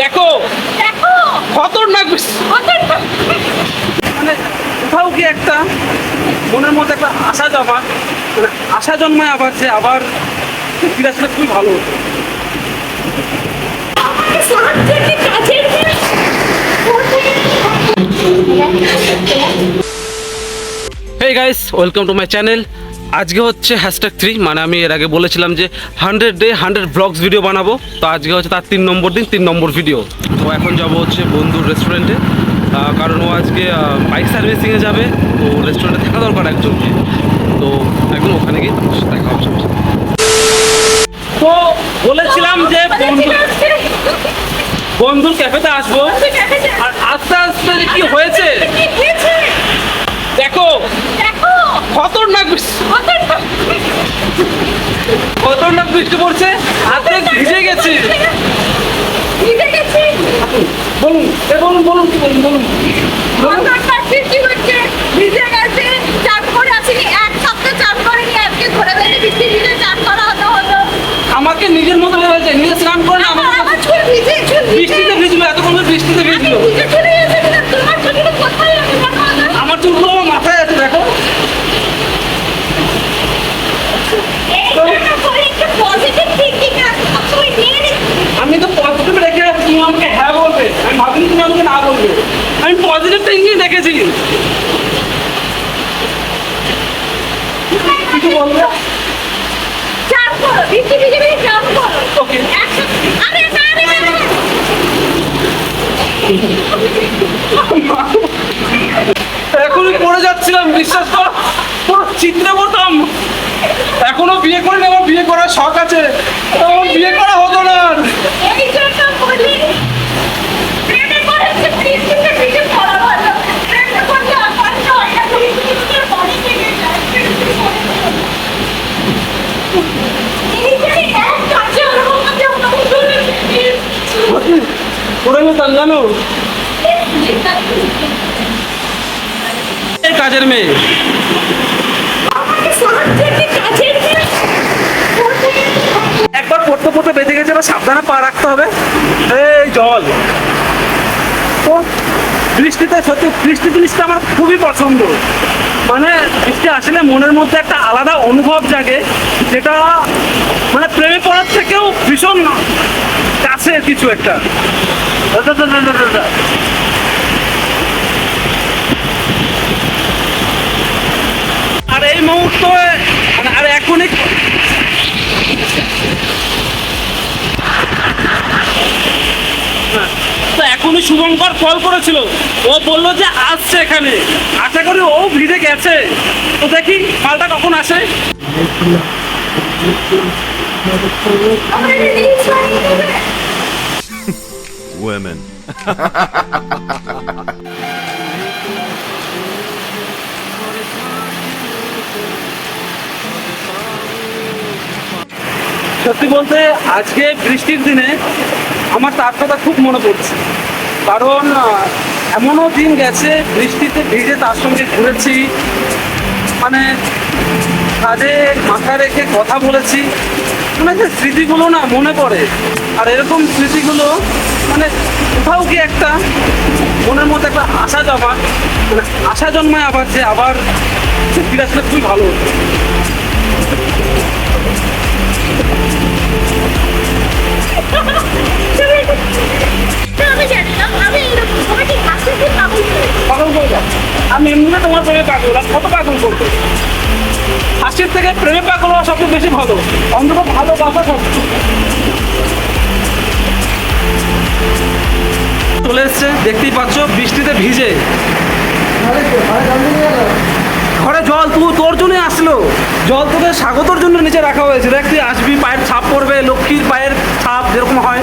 দেখো। দেখো। খতরনাক মানে কোথাও কি একটা মনের মধ্যে একটা আশা জমা মানে আশা জন্মায় আবার যে আবার ফিরে খুবই ভালো হতো? Hey guys welcome to my channel আজকে হচ্ছে হ্যাশট্যাগ থ্রি মানে আমি এর আগে বলেছিলাম যে hundred day hundred vlogs video বানাবো। তো আজকে হচ্ছে তার তিন নম্বর দিন তিন নম্বর ভিডিও তো এখন যাব হচ্ছে বন্ধুর রেস্টুরেন্টে কারণ ও আজকে বাইক সার্ভিসিংয়ে যাবে। তো রেস্টুরেন্টে থাকা দরকার একজনকে। তো এখন ওখানে গিয়ে দেখা হবে। তো বলেছিলাম যে বন্ধু বন্ধুর ক্যাফেতে আসব। আর আস্তে আস্তে কি হয়েছে? দেখো খতরনাক বৃষ্টি খতরনাক। বৃষ্টি পড়ছে হাতে ভিজে গেছি ভিজে গেছি। বলুন বলুন বলুন বলুন বলুন বলুন খতরনাক বৃষ্টি হচ্ছে। ভিজে গেছে। চান করে আসিনি। এক সপ্তাহ চান করিনি। আজকে ঘরে বেরিয়ে বৃষ্টি ভিজে চান করা হতো হতো। আমাকে নিজের মতো ভেবেছে নিজে স্নান করে না আমার আমাকে আমার চুল ভিজে, চুল ভিজে। বৃষ্টিতে ভিজলো এতক্ষণ ধরে বৃষ্টিতে আমি ভিজলো ভিজে চলে এসেছিলাম। তোমার চুলগুলো কোথায় আমি মনে হলো? আমার চুলগুলো আমার মাথায় আছে দেখো এইটা না করে একটু positive thinking রাখো। সবসময় নিয়ে নিচ্ছি। আমি তো পজিটিভ রেখে আছি, তুমি আমাকে হ্যাঁ বলবে আমি ভাবিনি তুমি আমাকে না বলবে আমি পজিটিভ থিঙ্কিং কিছু বলবে? রে। এখনই পড়ে যাচ্ছিলাম বিশ্বাস করো। পুরো চিত্রে পড়তাম। এখনও বিয়ে করিনি আমার বিয়ে করার শখ আছে। আমার বিয়ে করা হতো না আর। এই জন্য বলি, প্রেমে করেছে বৃষ্টিতে ভিজে পড়া ভালো। প্রেমে করলে অশান্তি হয় না, বৃষ্টি ভিজে বাড়ি থেকে যায়। এই যে এক কাজে ওরকম কাজে ওরকম করে জানো এই কাজের মেয়ে? একবার পড়তে পড়তে বেঁধে গেছে, এবার সাবধানে পা রাখতে হবে। এই, জল। তো বৃষ্টিতে সত্যি, বৃষ্টি জিনিসটা আমার খুবই পছন্দ। মানে বৃষ্টি আসলে মনের মধ্যে একটা আলাদা অনুভব জাগে, যেটা মানে প্রেমে পড়ার থেকেও ভীষণ কাছে কিছু একটা। আর এই মুহূর্তে, আর এখনই এখনই শুভঙ্কর কল করেছিল। ও বলল যে আসছে এখানে। আশা করি ও ভিড়ে গেছে। তো দেখি মালটা কখন আসে। Women. সত্যি বলতে আজকে বৃষ্টির দিনে আমার তার কথা খুব মনে পড়ছে। কারণ এমনও দিন গেছে বৃষ্টিতে ভিজে তার সঙ্গে ঘুরেছি। মানে কাজে মাথা রেখে কথা বলেছি। মানে যে স্মৃতিগুলো না মনে পড়ে। আর এরকম স্মৃতিগুলো মানে কোথাও কি একটা মনের মধ্যে একটা আশা জমা মানে আশা জন্মায় আবার যে আবার ফিরে আসলে খুবই ভালো। হতো আমি জানি না আমি এরকম সবাইকে হাসি দিয়ে পাগল করে পাগল করে দাও আমি এমনিতে তোমার প্রেমে পাগল কত পাগল করতো হাসির থেকে প্রেমে পাগল হওয়া সবচেয়ে বেশি ভালো। অন্তত ভালোবাসা সব চলে এসছে, দেখতেই পাচ্ছ, বৃষ্টিতে ভিজে। ঘরে জল তুই তোর জন্যই আসলো। জল তোকে স্বাগতর জন্য নিচে রাখা হয়েছে। দেখ, তুই আসবি, পায়ের ছাপ পড়বে, লক্ষ্মীর পায়ের ছাপ যেরকম হয়।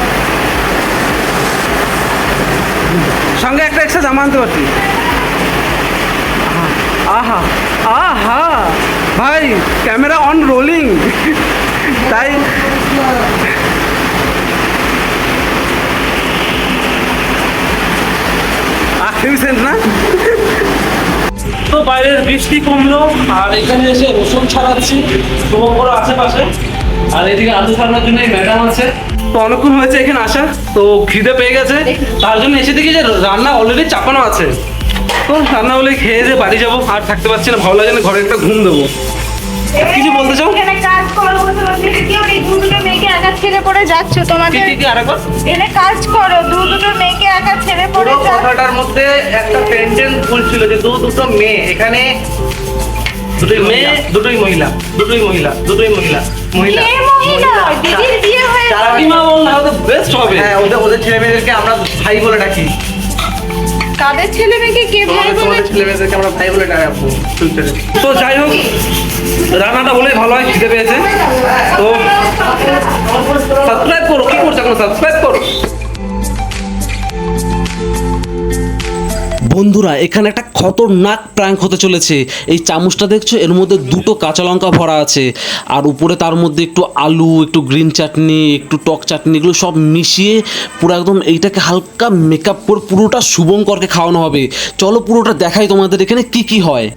সঙ্গে একটা এক্সট্রা জামা আনতে পারতি আহা আহা। ভাই ক্যামেরা অন রোলিং তাই না? তো বাইরের বৃষ্টি কমলো আর এখানে এসে রসুন ছাড়াচ্ছি শুভঙ্কর আশেপাশে আর এদিকে আলু ছাড়ানোর জন্য ম্যাডাম আছে। তো অনেকক্ষণ হয়েছে এখানে আসা তো খিদে পেয়ে গেছে। তার জন্য এসে দেখি যে রান্না অলরেডি চাপানো আছে। তো রান্না হলে খেয়ে যে বাড়ি যাব আর থাকতে পারছি না ভালো লাগে না ঘরে একটা ঘুম দেবো। কিছু বলতে চাও? এখানে কাজ করো দু দুটো মেয়েকে একা ছেড়ে পড়ে যাচ্ছ তোমাদের। কাজ করো দু দুটো মেয়েকে একা ছেড়ে পড়ে যাচ্ছ। কথাটার মধ্যে একটা সেন্টেন্স ভুল ছিল যে দু দুটো মেয়ে এখানে দুটোই মেয়ে? দুটোই মহিলা দুটোই মহিলা দুটোই মহিলা মহিলা দিদির বিয়ে হয়ে কাকিমা বল না তো বেস্ট হবে। হ্যাঁ ওদের ওদের ছেলে মেয়েদেরকে আমরা ভাই বলে ডাকি। কাদের ছেলে মেয়েকে কে ভাই বলে ছেলে মেয়েদেরকে আমরা ভাই বলে ডাকবো। তো যাই হোক রান্নাটা বলেই ভালো হয়, খিদে পেয়েছে। তো সাবস্ক্রাইব করো, কি করছ এখন? সাবস্ক্রাইব করো। বন্ধুরা, এখানে একটা খতরনাক প্র্যাঙ্ক হতে চলেছে। এই চামচটা দেখছ? এর মধ্যে দুটো কাঁচা লঙ্কা ভরা আছে। আর উপরে তার মধ্যে একটু আলু, একটু গ্রিন চাটনি একটু টক চাটনি এগুলো সব মিশিয়ে পুরো একদম এইটাকে হালকা মেকআপ করে পুরোটা শুভঙ্করকে খাওয়ানো হবে। চলো পুরোটা দেখাই তোমাদের এখানে কি কি হয়।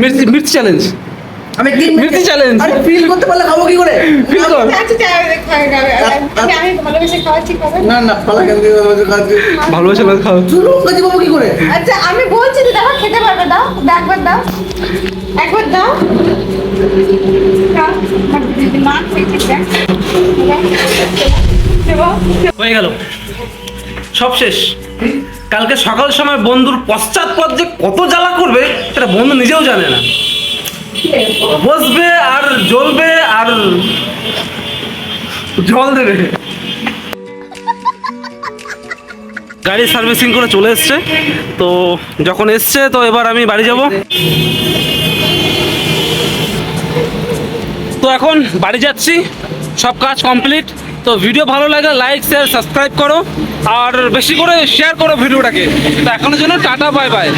মির্চি মির্চি চ্যালেঞ্জ আমি কি মির্চি চ্যালেঞ্জ আরে ফিল করতে পারলে খাব কি করে ফিল কর আচ্ছা যাও খাওয়া যাবে আমি ভালোবেসে খাওয়াচ্ছি খাবে না না পালা কেন ভালোবাসা খাও কাজে কি করে আচ্ছা আমি বলছি তো দেখো খেতে পারবে দাও একবার দাও একবার। হয়ে গেল সব শেষ কালকে সকাল সময় বন্ধুর পশ্চাৎপদ যে কত জ্বালা করবে, সেটা বন্ধু নিজেও জানে না। বসবে আর জ্বলবে আর জল দেবে। গাড়ি সার্ভিসিং করে চলে এসছে। তো যখন এসছে, তো এবার আমি বাড়ি যাব। তো এখন বাড়ি যাচ্ছি, সব কাজ কমপ্লিট। তো ভিডিও ভালো লাগে লাইক শেয়ার সাবস্ক্রাইব করো। আর বেশি করে শেয়ার করো ভিডিওটাকে। তো এখনের জন্য টাটা বাই বাই